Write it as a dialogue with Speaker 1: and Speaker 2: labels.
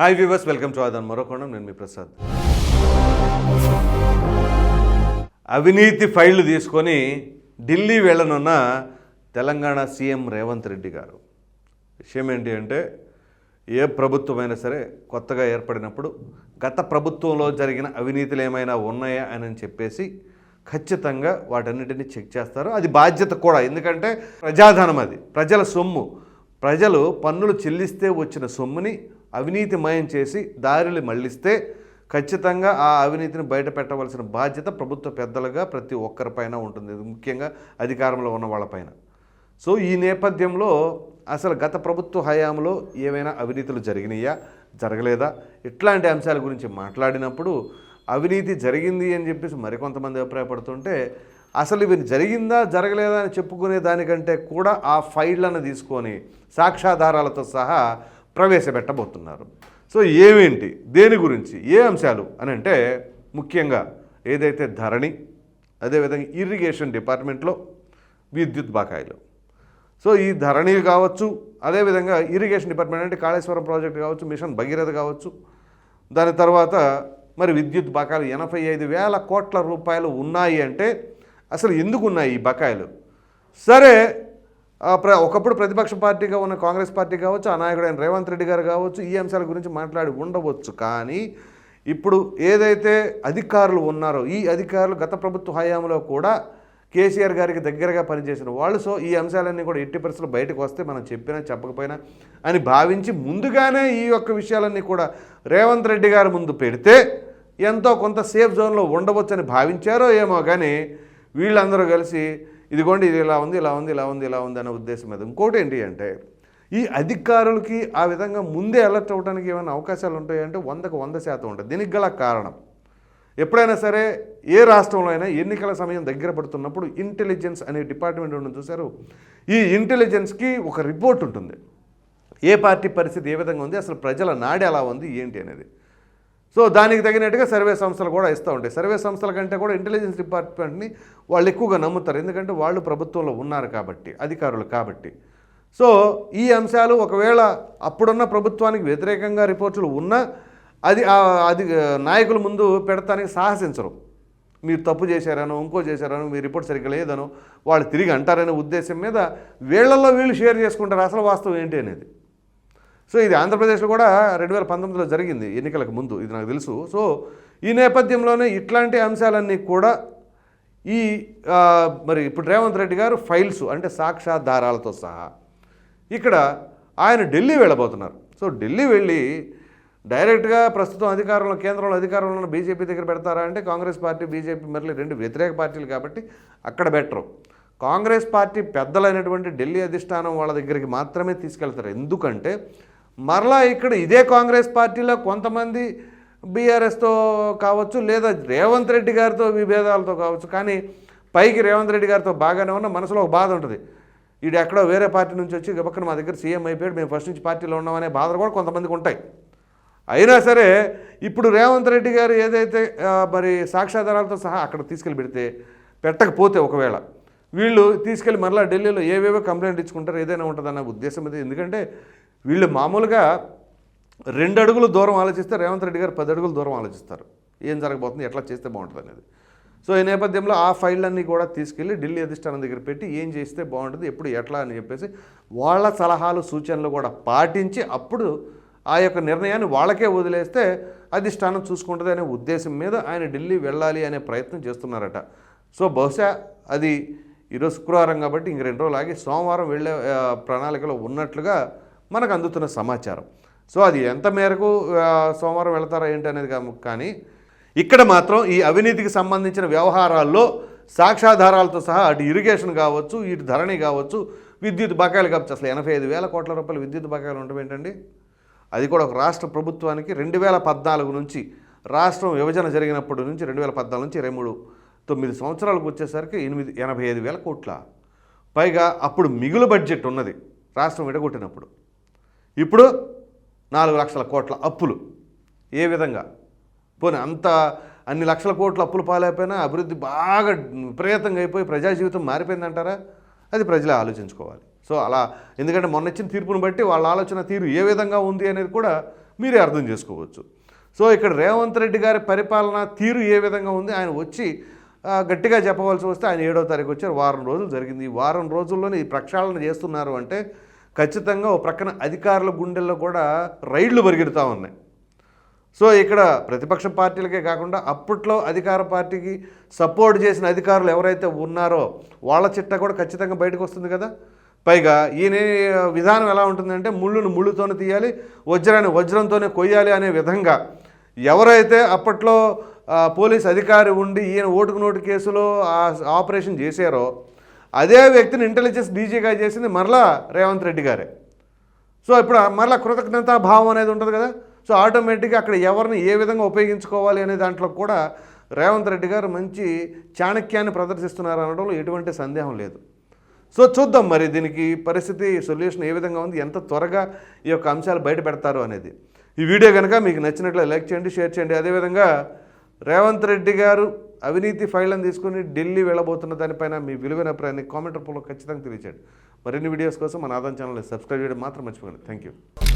Speaker 1: Hi viewers welcome to ఆదాన్ మరొకొండం నేను మీ ప్రసాద్ అవినీతి ఫైళ్ళు తీసుకొని ఢిల్లీ వెళ్ళనున్న తెలంగాణ సీఎం రేవంత్ రెడ్డి గారు. విషయం ఏంటి అంటే ఏ ప్రభుత్వమైనా సరే కొత్తగా ఏర్పడినప్పుడు గత ప్రభుత్వంలో జరిగిన అవినీతులు ఏమైనా ఉన్నాయా అని చెప్పేసి ఖచ్చితంగా వాటన్నిటిని చెక్ చేస్తారు. అది బాధ్యత కూడా. ఎందుకంటే ప్రజాధనం అది. ప్రజల సొమ్ము. ప్రజలు పన్నులు చెల్లిస్తే వచ్చిన సొమ్ముని అవినీతిమయం చేసి దారులు మళ్ళిస్తే ఖచ్చితంగా ఆ అవినీతిని బయట పెట్టవలసిన బాధ్యత ప్రభుత్వ పెద్దలుగా ప్రతి ఒక్కరిపైన ఉంటుంది. ముఖ్యంగా అధికారంలో ఉన్న వాళ్ళపైన. సో ఈ నేపథ్యంలో అసలు గత ప్రభుత్వ హయాంలో ఏమైనా అవినీతులు జరిగినాయా? జరగలేదా? ఇట్లాంటి అంశాల గురించి మాట్లాడినప్పుడు అవినీతి జరిగింది అని చెప్పేసి మరికొంతమంది అభిప్రాయపడుతుంటే అసలు ఇవి జరిగిందా జరగలేదా అని చెప్పుకునే దానికంటే కూడా ఆ ఫైళ్ళను తీసుకొని సాక్ష్యాధారాలతో సహా ప్రవేశపెట్టబోతున్నారు. సో ఏమేంటి? దేని గురించి? ఏ అంశాలు? అని అంటే ముఖ్యంగా ఏదైతే ధరణి అదేవిధంగా ఇరిగేషన్ డిపార్ట్మెంట్లో విద్యుత్ బకాయిలు. సో ఈ ధరణి కావచ్చు అదేవిధంగా ఇరిగేషన్ డిపార్ట్మెంట్ అంటే కాళేశ్వరం ప్రాజెక్ట్ కావచ్చు మిషన్ భగీరథ కావచ్చు. దాని తర్వాత మరి విద్యుత్ బకాయిలు ఎనభై ఐదు వేల కోట్ల రూపాయలు ఉన్నాయి అంటే అసలు ఎందుకు ఉన్నాయి ఈ బకాయిలు? సరే ప్ర ఒకప్పుడు ప్రతిపక్ష పార్టీగా ఉన్న కాంగ్రెస్ పార్టీ కావచ్చు ఆ నాయకుడైన రేవంత్ రెడ్డి గారు కావచ్చు ఈ అంశాల గురించి మాట్లాడి ఉండవచ్చు. కానీ ఇప్పుడు ఏదైతే అధికారులు ఉన్నారో ఈ అధికారులు గత ప్రభుత్వ హయాంలో కూడా కేసీఆర్ గారికి దగ్గరగా పనిచేసిన వాళ్ళు సో ఈ అంశాలన్నీ కూడా ఎట్టి పరిస్థితులు బయటకు వస్తే మనం చెప్పినా చెప్పకపోయినా అని భావించి ముందుగానే ఈ యొక్క విషయాలన్నీ కూడా రేవంత్ రెడ్డి గారి ముందు పెడితే ఎంతో కొంత సేఫ్ జోన్లో ఉండవచ్చని భావించారో ఏమో కానీ వీళ్ళందరూ కలిసి ఇదిగోండి ఇది ఇలా ఉంది ఇలా ఉంది ఇలా ఉంది ఇలా ఉంది అనే ఉద్దేశం మీద ఇంకోటి ఏంటి అంటే ఈ అధికారులకి ఆ విధంగా ముందే అలర్ట్ అవ్వడానికి ఏమైనా అవకాశాలు ఉంటాయంటే వందకు వంద శాతం ఉంటుంది దీనికి గల కారణం ఎప్పుడైనా సరే ఏ రాష్ట్రంలో అయినా ఎన్నికల సమయం దగ్గర పడుతున్నప్పుడు ఇంటెలిజెన్స్ అనే డిపార్ట్మెంట్ ఉంటుంది చూసారు ఈ ఇంటెలిజెన్స్కి ఒక రిపోర్ట్ ఉంటుంది. ఏ పార్టీ పరిస్థితి ఏ విధంగా ఉంది అసలు ప్రజల నాడి ఎలా ఉంది ఏంటి అనేది. సో దానికి తగినట్టుగా సర్వే సంస్థలు కూడా ఇస్తూ ఉంటాయి. సర్వే సంస్థల కంటే కూడా ఇంటెలిజెన్స్ డిపార్ట్మెంట్ని వాళ్ళు ఎక్కువగా నమ్ముతారు. ఎందుకంటే వాళ్ళు ప్రభుత్వంలో ఉన్నారు కాబట్టి అధికారులు కాబట్టి. సో ఈ అంశాలు ఒకవేళ అప్పుడున్న ప్రభుత్వానికి వ్యతిరేకంగా రిపోర్టులు ఉన్నా అది అది నాయకుల ముందు పెడతానికి సాహసించరు. మీరు తప్పు చేశారనో ఇంకో చేశారనో మీ రిపోర్ట్ సరిగ్గా లేదనో వాళ్ళు తిరిగి అంటారనే ఉద్దేశం మీద వీళ్ళల్లో వీళ్ళు షేర్ చేసుకుంటారు. అసలు వాస్తవం ఏంటి అనేది? సో ఇది ఆంధ్రప్రదేశ్లో కూడా రెండు వేల పంతొమ్మిదిలో జరిగింది ఎన్నికలకు ముందు. ఇది నాకు తెలుసు. సో ఈ నేపథ్యంలోనే ఇట్లాంటి అంశాలన్నీ కూడా ఈ మరి ఇప్పుడు రేవంత్ రెడ్డి గారు ఫైల్స్ అంటే సాక్ష్యాధారాలతో సహా ఇక్కడ ఆయన ఢిల్లీ వెళ్ళబోతున్నారు. సో ఢిల్లీ వెళ్ళి డైరెక్ట్గా ప్రస్తుతం అధికారంలో కేంద్రంలో అధికారంలో ఉన్న బీజేపీ దగ్గర పెడతారా అంటే కాంగ్రెస్ పార్టీ బీజేపీ మళ్ళీ రెండు వ్యతిరేక పార్టీలు కాబట్టి అక్కడ బెటరు. కాంగ్రెస్ పార్టీ పెద్దలైనటువంటి ఢిల్లీ అధిష్టానం వాళ్ళ దగ్గరికి మాత్రమే తీసుకెళ్తారు. ఎందుకంటే మరలా ఇక్కడ ఇదే కాంగ్రెస్ పార్టీలో కొంతమంది బీఆర్ఎస్తో కావచ్చు లేదా రేవంత్ రెడ్డి గారితో విభేదాలతో కావచ్చు కానీ పైకి రేవంత్ రెడ్డి గారితో బాగానే ఉన్న మనసులో ఒక బాధ ఉంటుంది. వీడు ఎక్కడో వేరే పార్టీ నుంచి వచ్చి పక్కన మా దగ్గర సీఎం అయిపోయాడు మేము ఫస్ట్ నుంచి పార్టీలో ఉన్నామనే బాధలు కూడా కొంతమందికి ఉంటాయి. అయినా సరే ఇప్పుడు రేవంత్ రెడ్డి గారు ఏదైతే మరి సాక్ష్యాధారాలతో సహా అక్కడ తీసుకెళ్ళి పెడితే పెట్టకపోతే ఒకవేళ వీళ్ళు తీసుకెళ్ళి మరలా ఢిల్లీలో ఏవేవో కంప్లైంట్ ఇచ్చుకుంటారు ఏదైనా ఉంటుందన్న ఉద్దేశం ఇది ఎందుకంటే వీళ్ళు మామూలుగా రెండు అడుగులు దూరం ఆలోచిస్తే రేవంత్ రెడ్డి గారు పది అడుగులు దూరం ఆలోచిస్తారు. ఏం జరగబోతుంది ఎట్లా చేస్తే బాగుంటుంది అనేది. సో ఈ నేపథ్యంలో ఆ ఫైళ్ళన్నీ కూడా తీసుకెళ్ళి ఢిల్లీ అధిష్టానం దగ్గర పెట్టి ఏం చేస్తే బాగుంటుంది ఎప్పుడు ఎట్లా అని చెప్పేసి వాళ్ళ సలహాలు సూచనలు కూడా పాటించి అప్పుడు ఆ యొక్క నిర్ణయాన్ని వాళ్ళకే వదిలేస్తే అధిష్టానం చూసుకుంటుంది అనే ఉద్దేశం మీద ఆయన ఢిల్లీ వెళ్ళాలి అనే ప్రయత్నం చేస్తున్నారట. సో బహుశా అది ఈరోజు శుక్రవారం కాబట్టి ఇంక రెండు రోజులు ఆగి సోమవారం వెళ్ళే ప్రణాళికలో ఉన్నట్లుగా మనకు అందుతున్న సమాచారం. సో అది ఎంత మేరకు సోమవారం వెళతారా ఏంటి అనేది కాము- కానీ ఇక్కడ మాత్రం ఈ అవినీతికి సంబంధించిన వ్యవహారాల్లో సాక్ష్యాధారాలతో సహా అటు ఇరిగేషన్ కావచ్చు ఇటు ధరణి కావచ్చు విద్యుత్ బకాయిలు కావచ్చు. అసలు ఎనభై ఐదు వేల కోట్ల రూపాయలు విద్యుత్ బకాయిలు ఉండడం ఏంటండి? అది కూడా ఒక రాష్ట్ర ప్రభుత్వానికి రెండు వేల పద్నాలుగు నుంచి రాష్ట్రం విభజన జరిగినప్పటి నుంచి రెండు వేల పద్నాలుగు నుంచి ఇరవై మూడు తొమ్మిది సంవత్సరాలకు వచ్చేసరికి ఎనిమిది ఎనభై ఐదు వేల కోట్ల. పైగా అప్పుడు మిగులు బడ్జెట్ ఉన్నది రాష్ట్రం విడగొట్టినప్పుడు. ఇప్పుడు నాలుగు లక్షల కోట్ల అప్పులు. ఏ విధంగా? పోనీ అంత అన్ని లక్షల కోట్ల అప్పులు పాలైపోయినా అభివృద్ధి బాగా విపరీతంగా అయిపోయి ప్రజా జీవితం మారిపోయిందంటారా? అది ప్రజలే ఆలోచించుకోవాలి. సో అలా ఎందుకంటే మొన్న ఇచ్చిన తీర్పును బట్టి వాళ్ళ ఆలోచన తీరు ఏ విధంగా ఉంది అనేది కూడా మీరే అర్థం చేసుకోవచ్చు. సో ఇక్కడ రేవంత్ రెడ్డి గారి పరిపాలన తీరు ఏ విధంగా ఉంది? ఆయన వచ్చి గట్టిగా చెప్పవలసి వస్తే ఆయన ఏడో తారీఖు వచ్చారు. వారం రోజులు జరిగింది. ఈ వారం రోజుల్లోనే ఈ ప్రక్షాళన చేస్తున్నారు అంటే ఖచ్చితంగా ఓ ప్రక్కన అధికారుల గుండెల్లో కూడా రైళ్ళు పరిగెడుతూ ఉన్నాయి. సో ఇక్కడ ప్రతిపక్ష పార్టీలకే కాకుండా అప్పట్లో అధికార పార్టీకి సపోర్ట్ చేసిన అధికారులు ఎవరైతే ఉన్నారో వాళ్ళ చిట్ట కూడా ఖచ్చితంగా బయటకు వస్తుంది కదా. పైగా ఈయన విధానం ఎలా ఉంటుందంటే ముళ్ళును ముళ్ళుతోనే తీయాలి వజ్రాన్ని వజ్రంతోనే కొయ్యాలి అనే విధంగా. ఎవరైతే అప్పట్లో పోలీస్ అధికారి ఉండి ఈయన ఓటుకు నోటు కేసులో ఆపరేషన్ చేశారో అదే వ్యక్తిని ఇంటెలిజెన్స్ డీజీగా చేసింది మరలా రేవంత్ రెడ్డి గారే. సో ఇప్పుడు మరలా కృతజ్ఞతా భావం అనేది ఉంటుంది కదా. సో ఆటోమేటిక్గా అక్కడ ఎవరిని ఏ విధంగా ఉపయోగించుకోవాలి అనే దాంట్లో కూడా రేవంత్ రెడ్డి గారు మంచి చాణక్యాన్ని ప్రదర్శిస్తున్నారు అనడంలో ఎటువంటి సందేహం లేదు. సో చూద్దాం మరి దీనికి పరిస్థితి సొల్యూషన్ ఏ విధంగా ఉంది ఎంత త్వరగా ఈ యొక్క అంశాలు బయట పెడతారు అనేది. ఈ వీడియో కనుక మీకు నచ్చినట్లు లైక్ చేయండి షేర్ చేయండి. అదేవిధంగా రేవంత్ రెడ్డి గారు అవినీతి ఫైళ్ళని తీసుకుని ఢిల్లీ వెళ్ళబోతున్న దానిపైన మీ విలువైన అభిప్రాయాన్ని కామెంట్ రూపంలో ఖచ్చితంగా తెలియచేయండి. మరిన్ని వీడియోస్ కోసం మన ఆదాయం ఛానల్ని సబ్స్క్రైబ్ చేయడం మాత్రం మర్చిపోకండి. Thank you